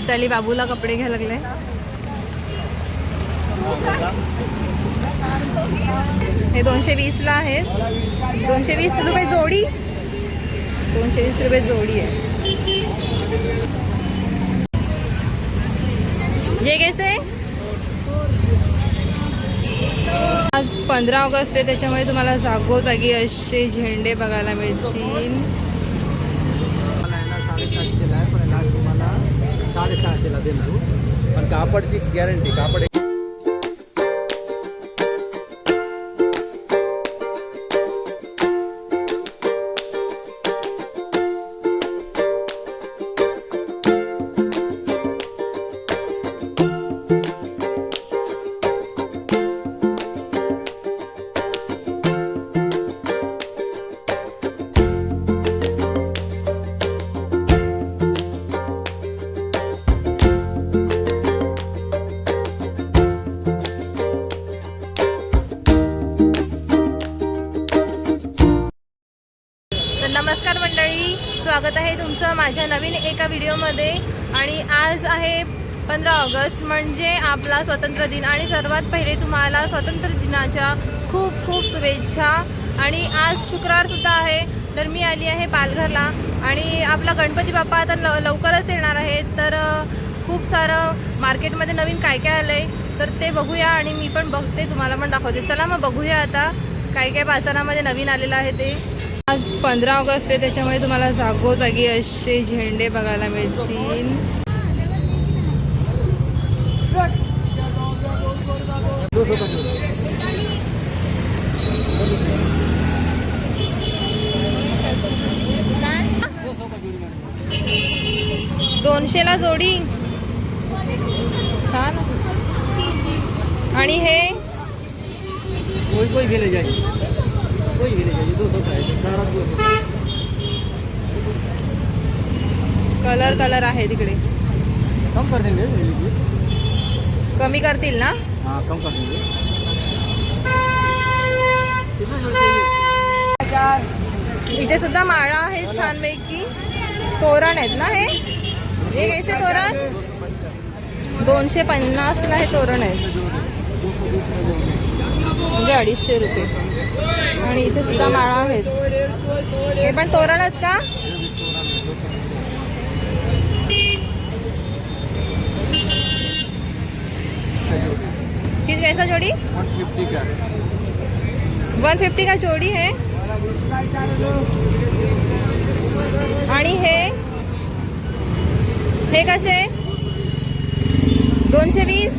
मिताली बाबूला कपडे घ्यायला लागले. हे दोनशे वीसला आहेत दोनशे वीस रुपये जोडी. दोनशे वीस रुपये जोडी आहे. जे कैसे? आज पंधरा ऑगस्ट आहे त्याच्यामुळे तुम्हाला जागोजागी असे झेंडे बघायला मिळतील मला आहे ना साडेसातशेला आहे पण लास्ट तुम्हाला साडेसहाशेला देईल तू पण कापडची गॅरंटी कापड पंधरा ऑगस्ट म्हणजे आपला स्वातंत्र्य दिन आणि सर्वात पहिले तुम्हाला स्वातंत्र्य दिनाच्या खूप खूप शुभेच्छा. आणि आज शुक्रवार सुद्धा आहे तर मी आली आहे पालघरला. आणि आपला गणपती बाप्पा आता ल लवकरच येणार आहे तर खूप सारं मार्केटमध्ये नवीन काय काय आलं आहे तर ते बघूया आणि मी पण बघते तुम्हाला पण दाखवते. चला मग बघूया आता काय काय बाजारामध्ये नवीन आलेलं आहे ते. आज पंधरा ऑगस्ट आहे त्याच्यामुळे तुम्हाला जागोजागी असे झेंडे बघायला मिळतील. दो सौ का जोड़. छान. आणि हे? कोई कोई ले ले सारा दो सौ कलर कलर आहे तिकडे. कम कर देंगे ले कमी करतील ना? हाँ कम कर देंगे कितना जोड़ चाहिए इथे सुद्धा माळा आहे छानपैकी. तोरण आहेत ना हे? हे कैसे तोरण? दोनशे पन्नासला हे तोरण आहे. म्हणजे अडीचशे रुपये. आणि इथे सुद्धा माळा आहेत. हे पण तोरणच का? किती कैसा जोड़ी? वन फिफ्टी का? वन फिफ्टी का जोडी है। आणि हे? हे कसे? दोनशे वीस?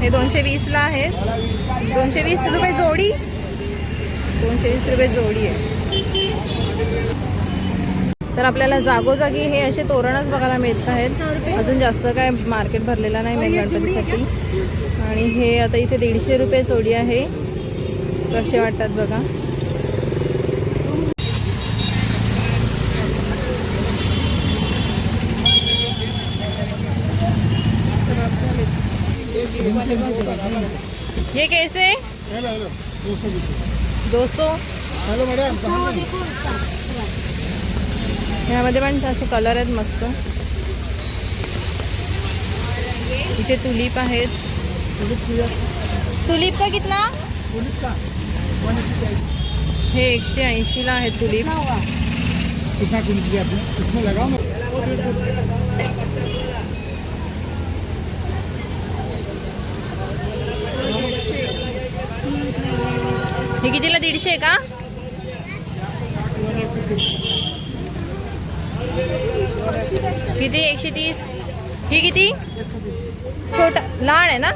हे दोनशे वीसला आहेत दोनशे वीस रुपये जोडी? दोनशे वीस रुपये जोडी आहे. तर आपल्याला जागोजागी हे असे तोरणच बघायला मिळत आहेत. अजून जास्त काय मार्केट भरलेला नाही नाही गणपतीसाठी आणि हे आता इथे दीडशे रुपये जोडी आहे. कसे वाटतात बघा. ये कैसे? दो सौ? ह्यामध्ये पण असे कलर आहेत मस्त. इथे तुलीप आहेत. तुलीप का कितना? हे एकशे ऐंशीला तुलीप लगाओ ना हे कितीला? दीडशे आहे का? किती? एकशे तीस. ही किती? छोटा. लहान आहे ना?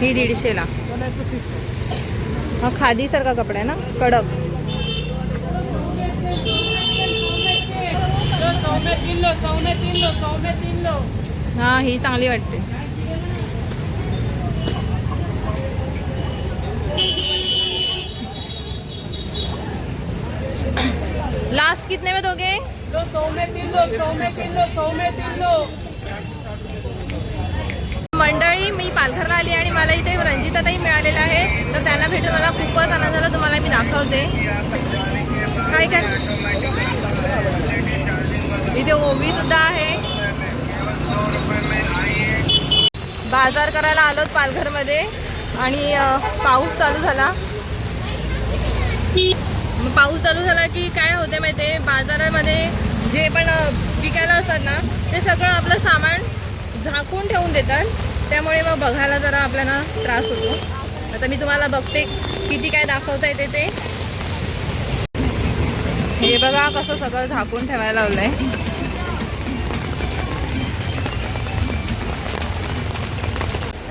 ही दीडशेला हा खादीसारखा कपडा आहे ना? कडक. हा ही चांगली वाटते. लास्ट कितने में दोगे? लो सौ लो सौ लो लो. मंडळी मी पालघरला आली आणि मला इथे रंजिताताई मिळालेला आहे तर त्यांना भेटून मला खूपच आनंद झाला. तुम्हाला मी दाखवते. काय काय? इथे ओवी सुद्धा आहे. बाजार करायला आलोत पालघरमध्ये. आणि पाऊस चालू झाला. पाऊस चालू झाला की काय होते माहिती आहे बाजारामध्ये जे पण विकायला असतात ना ते सगळं आपलं सामान झाकून ठेवून देतात. त्यामुळे मग बघायला जरा आपल्याला त्रास होतो. आता मी तुम्हाला बघते किती काय दाखवता येते ते. हे बघा कसं सगळं झाकून ठेवायला लावलंय.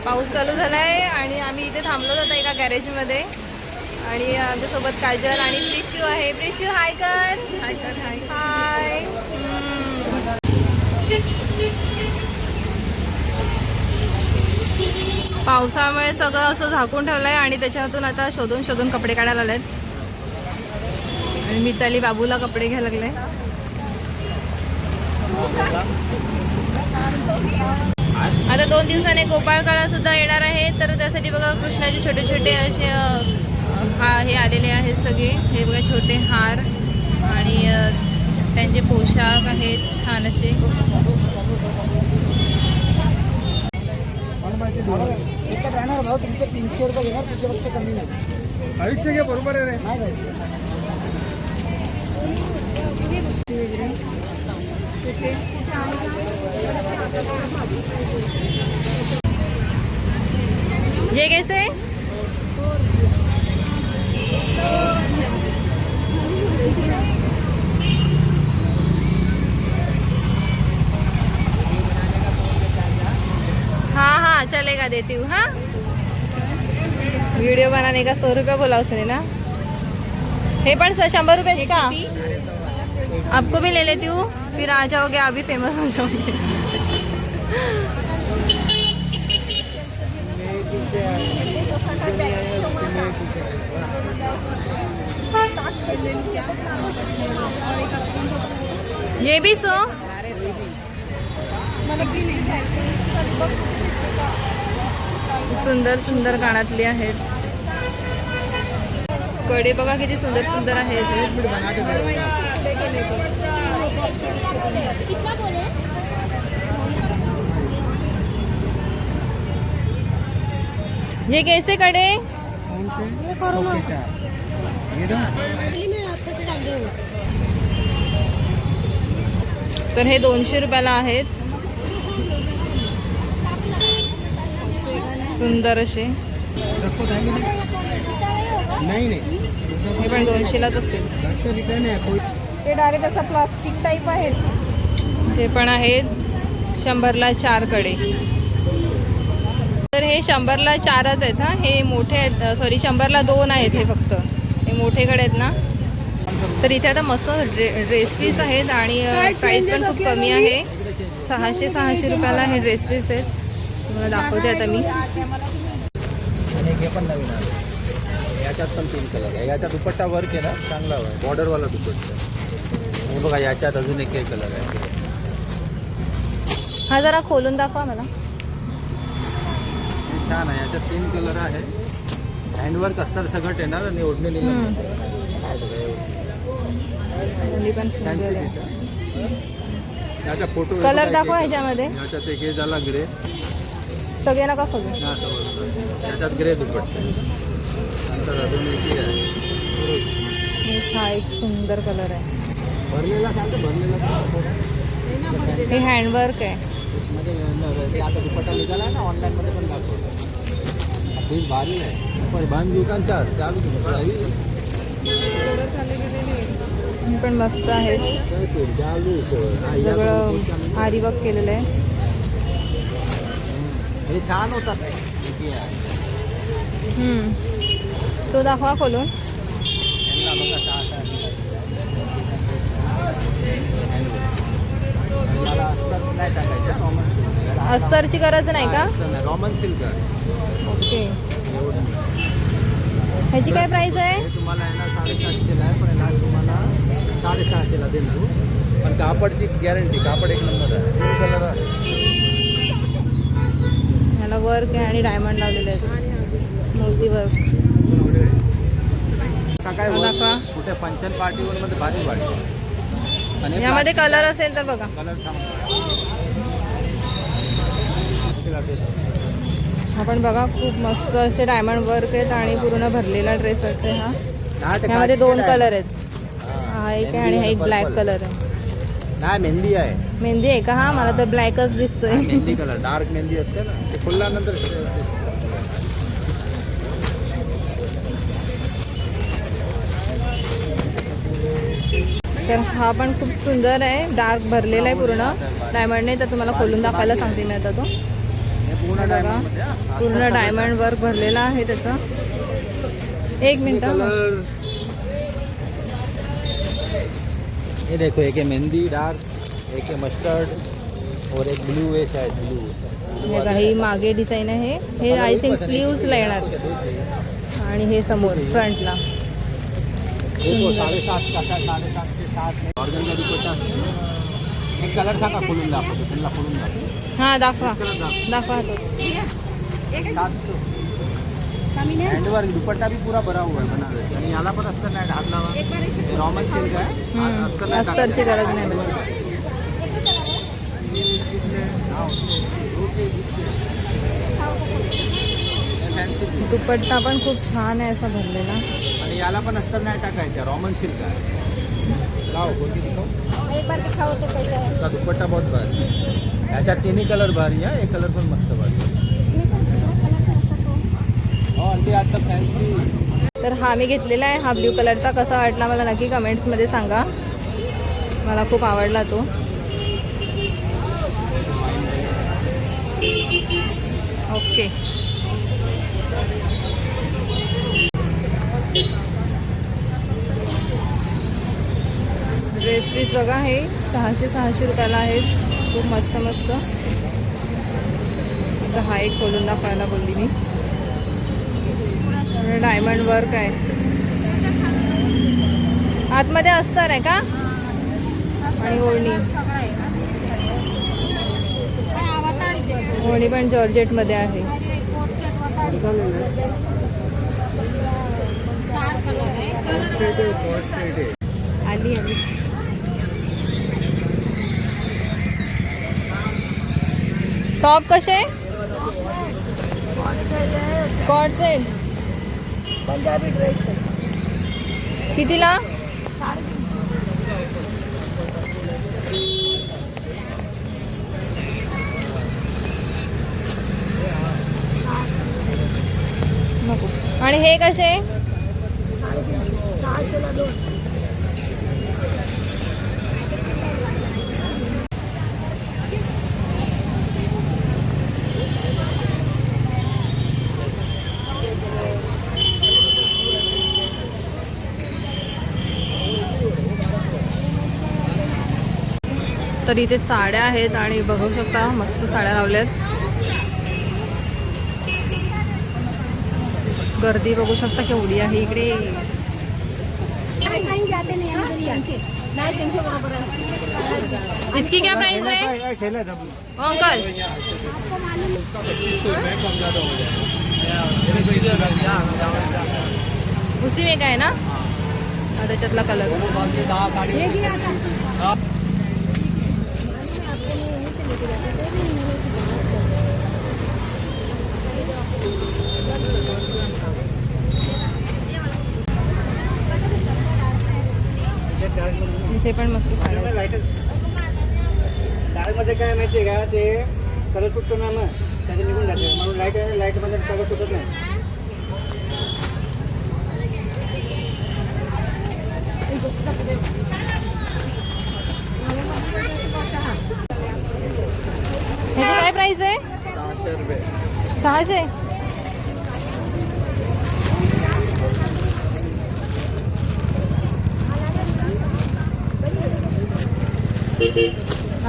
पाऊस चालू झालाय आणि आम्ही इथे थांबलो होतो एका गॅरेजमध्ये आणि आमच्यासोबत काजल आणि प्रिशू आहे. प्रिशू हाय कर हाय कर हाय हाय पावसामुळे सगळं असं झाकून ठेवलंय आणि त्याच्यातून आता शोधून शोधून कपडे काढायला लागलेत. आणि मिताली बाबूला कपडे घ्यायला लागले आता दोन दिवसाने गोपाळकाळा सुद्धा येणार आहे. तर त्यासाठी बघा कृष्णाचे छोटे छोटे असे हा हे आलेले आहेत सगळे. हे बघा छोटे हार आणि त्यांचे पोशाख आहेत छान असे. तीनशे रुपये घेणार कमी नाही. बरोबर आहे ये कैसे? हाँ हाँ चलेगा देती हूँ हाँ. वीडियो बनाने का सौ रुपया बोला उसने ना. हे पण सर शंभर रुपये का? आपको भी ले लेती हूँ. फिर आ जाओगे आप भी फेमस हो जाओगे. ये भी सो। सुंदर सुंदर कानातले आहेत. कडे बघा किती सुंदर सुंदर आहेत ये कैसे कडे तर हे दोनशे रुपयाला आहेत. सुंदर असे. नाही नाही. हे पण दोनशेलाच असेल ते डायरेक्ट असं प्लास्टिक टाईप आहेत. हे पण आहेत. शंभरला चारकडे. तर हे शंभरला चारच आहेत हा. हे मोठे आहेत. सॉरी शंभरला दोन आहेत हे फक्त. हे मोठे कडे आहेत ना. तर इथे आता मस्त ड्रे ड्रेस पीस आहेत आणि प्राईस पण खूप कमी आहे. सहाशे सहाशे रुपयाला हे ड्रेस पीस आहेत. तुम्हाला दाखवते आता मी. आणि हे पण नवीन आलं. याच्यात पण तीन कलर आहे. याच्यात दुपट्टा वर्क आहे ना चांगला आहे बॉर्डरवाला दुपट्टा. हे बघा याच्यात अजून एक कलर आहे. हा जरा खोलून दाखवा मला. हे छान आहे. याच्यात तीन कलर आहे. हँडवर्क असणार सगळं येणार आणि ओढणी मुली पण सुंदर आहे याचा फोटो कलर दाखवा ह्याच्यामध्ये. याच्यात एक हे झाला ग्रे सगळे नका समजलं याच्यात ग्रे दुपट्टा. नंतर अजून एक हे आहे. हा एक सुंदर कलर आहे. भरलेला भरलेला हे हँडवर्क आहे. आता दुपट्टा निघाला आहे ना ऑनलाईनमध्ये पण दाखवतो. भारी आहे. पण मस्त आहेत सगळं आरीवर्क केलेलं आहे. हे छान होतात. आहे. तो दाखवा खोलून. अस्तरची गरज नाही का? रॉमन सिल्क आहे ओके. ह्याची काय प्राइस आहे? तुम्हाला आहे ना साडेसातशेला आहे पण लास्ट तुम्हाला साडेसहाशेला देईल तू पण कापडची गॅरंटी कापड एक नंबर आहे. कलर आहे. याला वर्क आहे आणि डायमंड लावलेले आहेत. मोती वर्क काय मध्ये भारी वाटते. आणि यामध्ये कलर असेल तर बघा. कलर आपण बघा खूप मस्त असे डायमंड वर्क आहेत आणि पूर्ण भरलेला ड्रेस वाटते हा. यामध्ये दोन कलर आहेत. हा एक आहे आणि हा एक ब्लॅक कलर आहे. नाही मेहंदी आहे? मेहंदी आहे का? हा मला तर ब्लॅकच दिसतोय. मेहंदी कलर डार्क मेहंदी असते ना. ते फुलल्यानंतर तर हा पण खूप सुंदर आहे. डार्क भरलेला आहे पूर्ण. डायमंडने तर तुम्हाला खोलून दाखवायला सांगते मी आता तो. बघा. पूर्ण डायमंड वर्क भरलेला आहे त्याचा. एक मिनिट हा. ये देखो एक है मेहंदी डार्क एक है मस्टर्ड और एक ब्लू है शायद ब्लू बघा, ही मागे डिझाईन आहे. हे आय थिंक स्लीव्सला येणार. आणि हे समोर फ्रंटला साडेसात साडेसात ते सात ऑर्गनचा दुपट्टा एक कलर सांगा खोलून दाखवतो त्यांना खोलून दाखवतो. हा दाखवा. दाखव तो हँडवर्क दुपट्टा भी पूरा भरा हुआ है बनारसी आणि याला पण अस्तर नाही ढाकला नॉर्मल सिल्क आहे हम्म, अस्तर नाही अस्तरची टाकायचं. गरज नाही. दुपट्टा पण खूप छान आहे असा भरलेला. आणि याला पण अस्तर नाही टाकायचं रॉमन सिल्क आहे लाव कोणती दिखाऊ एक बार दिखाओ तो कैसा है इसका दुपट्टा बहुत भारी. है याच्यात तिन्ही कलर भारी आहे एक कलर पण मस्त भारी आहे. हो ते आता फॅन्सी तर हा मी घेतलेला आहे हा ब्ल्यू कलरचा कसा वाटला मला नक्की कमेंट्समध्ये सांगा. मला खूप आवडला तो. ओके ड्रेस पीस बघा हे सहाशे सहाशे रुपयाला आहेत. खूप मस्त मस्त. आता हा एक खोलून दाखवायला बोलली मी. डायमंड वर्क आहे. आतमध्ये अस्तर आहे का? आणि ओढणी. ओढणी पण जॉर्जेटमध्ये आहे. आली आली टॉप कसे? कॉट सेट पंजाबी ड्रेस कितीला? आणि हे कसे? साढ़े तीन सौ सहाशेला दोन. तर इथे साड्या आहेत आणि बघू शकता मस्त साड्या लावल्यात. गर्दी बघू शकता केवढी आहे इकडे. काही इसकी क्या प्राइस है? अंकल. उसी में का है ना? त्याच्यातला कलर पण मस्त. डाळमध्ये काय माहिती आहे का? ते कलर सुटतो ना मग. त्याचे निघून जाते. म्हणून लाइट लाईटमध्ये कलर सुटत नाही. ह्याची काय प्राइस आहे? सहाशे?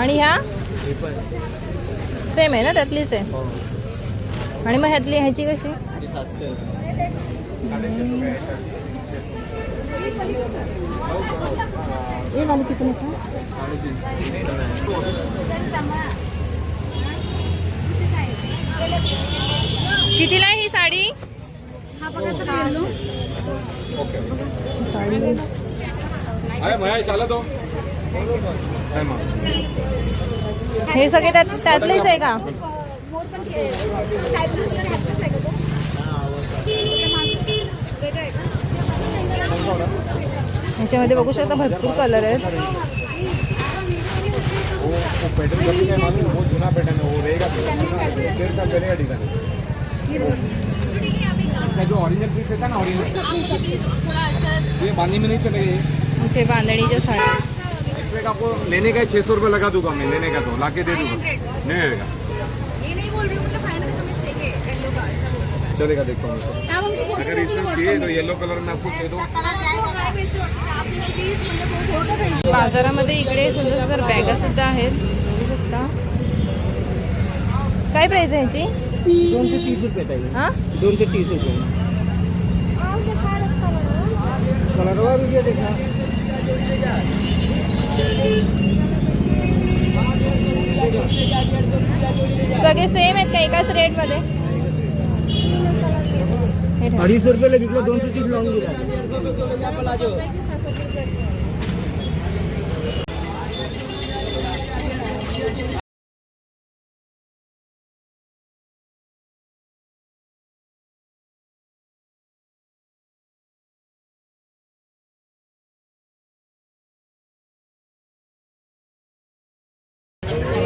आणि ह्या? हे सेम आहे ना त्यातलीच आहे. हो आणि मग ह्यातली ह्याची कशी? आणि सातशे ये वाली कितने का? साडेतीनशे कितीला आहे ही साडी? हा हे सगळे त्यात त्यातलेच आहे का? ह्याच्यामध्ये बघू शकता भरपूर कलर आहेत. वो पैटर्न कभी नहीं मालूम वो जुना पैटर्न है वो रहेगा चलेगा डिजाइन इसका जो ओरिजिनल पीस रहता है ना ओरिजिनल ये बांधने में नहीं चलेगा ये बांधणीच्या का आपको लेने का है छः सौ रुपये लगा दूँगा मैं लेने का तो ला के दे दूँगा। नहीं रहेगा ये नहीं बोल रही हूँ मतलब फाइनल तुम्हें चाहिए येलो का ऐसा बोल रहा है। चलेगा देखता हूँ। अगर इसमें चाहिए तो येलो कलर में आपको दे दो। हैं। मतलब बाजारामध्ये इकडे सुंदर सुंदर बॅगा सुद्धा आहेत. काय प्राइस आहे ह्याची दोनशे तीस रुपये ताई. हा? दोनशे तीस रुपये. देखना सगळे सेम आहेत का एकाच रेटमध्ये. अडीचशे रुपयाला विकलं दोनशे तीस लावून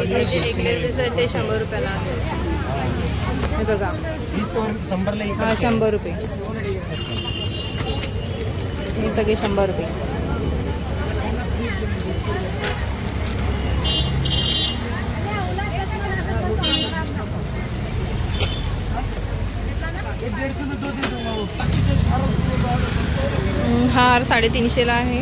हे जे नेकलेसेस आहेत ते शंभर रुपयाला. हे बघा. हा शंभर रुपये. हे सगळे शंभर रुपये. हार साडेतीनशेला आहे.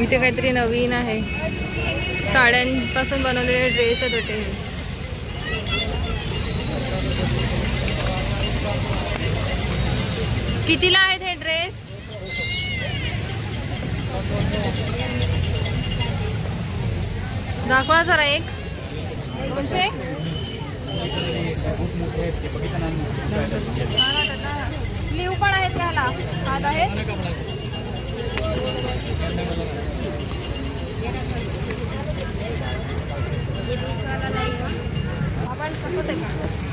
इथे काहीतरी नवीन आहे. साड्यांपासून बनवलेले ड्रेस आहेत होते कितीला आहेत हे ड्रेस दाखवा जरा एक. दोनशे? लिव पण आहेत त्याला. हात आहेत? आपण कसं ते का ते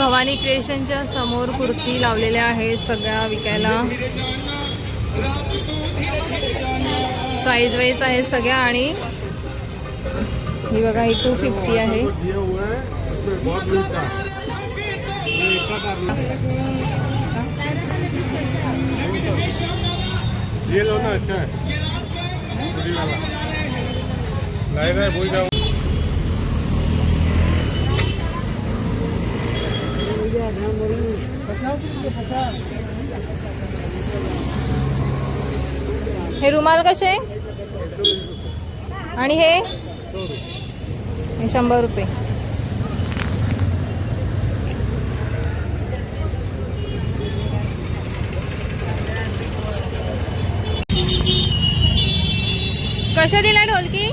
भवानी क्रिएशनच्या समोर कुर्ती लावलेल्या आहेत सगळ्या विकायला. साईज वाईज आहेत सगळ्या आणि ही बघा ही टू फिफ्टी आहे. ये लो ना अच्छा है। लाइव है वही जाओ हे रुमाल कसे आणि हे? हे शंभर रुपये. कशा दिला ढोलकी?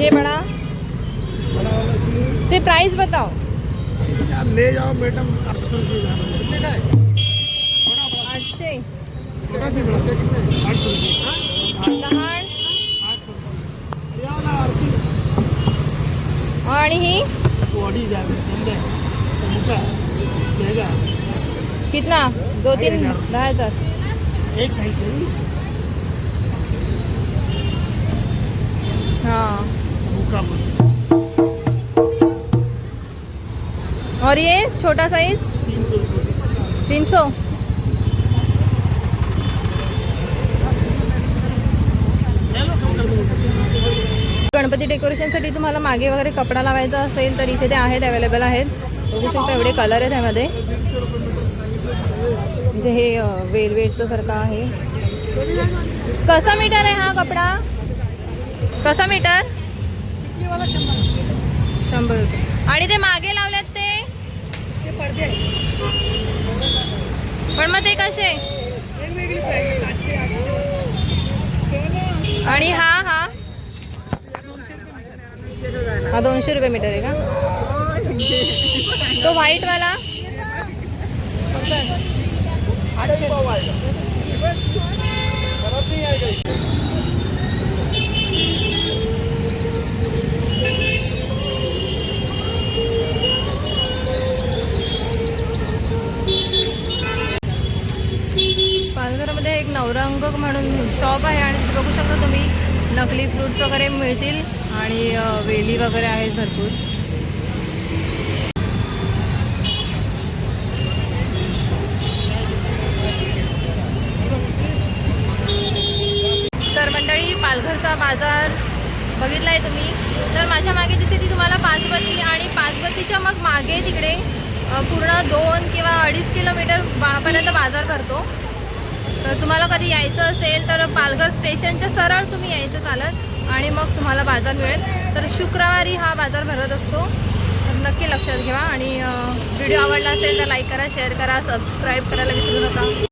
हे बड़ा. ते प्राइस बताओ। ले जाओ मैडम आठशे आणि ही? कितना? दो तीन दहा हजार। एक साइड हाँ। और ये छोटा साइज तीन सौ। गणपती डेकोरेशनसाठी तुम्हाला मागे वगैरे कपडा लावायचा असेल तर इथे ते आहेत अवेलेबल आहेत. बघू शकता एवढे कलर आहेत त्यामध्ये इथे हे वेलवेटचं सारखं आहे. कसा मीटर आहे हा कपडा? कसा मीटर शंभर रुपये. आणि ते मागे लावले पण मग ते कसे? आणि हा हा? हा दोनशे रुपये मीटर आहे का? तो व्हाईट वाला? पालघरमध्ये एक नवरंग म्हणून शॉप आहे आणि बघू शकता तुम्ही नकली फ्रुट्स वगैरे मिळतील आणि वेली वगैरे आहेत भरपूर. तर मंडळी पालघरचा बाजार बघितला आहे तुम्ही. तर माझ्या मागे तिथे ती तुम्हाला पाचवती आणि पाचवतीच्या मग मागे तिकडे पूर्ण दोन किंवा अडीच किलोमीटर बा पर्यंत बाजार भरतो. तर तुम्हाला कधी यायचं असेल तर पालघर स्टेशनच्या सरळ तुम्ही यायचं चालत आणि मग तुम्हाला बाजार मिळेल. तर शुक्रवारी हा बाजार भरत असतो. तर नक्की लक्षात घ्या आणि व्हिडिओ आवडला असेल तर लाईक करा शेअर करा सबस्क्राईब करायला विसरू नका.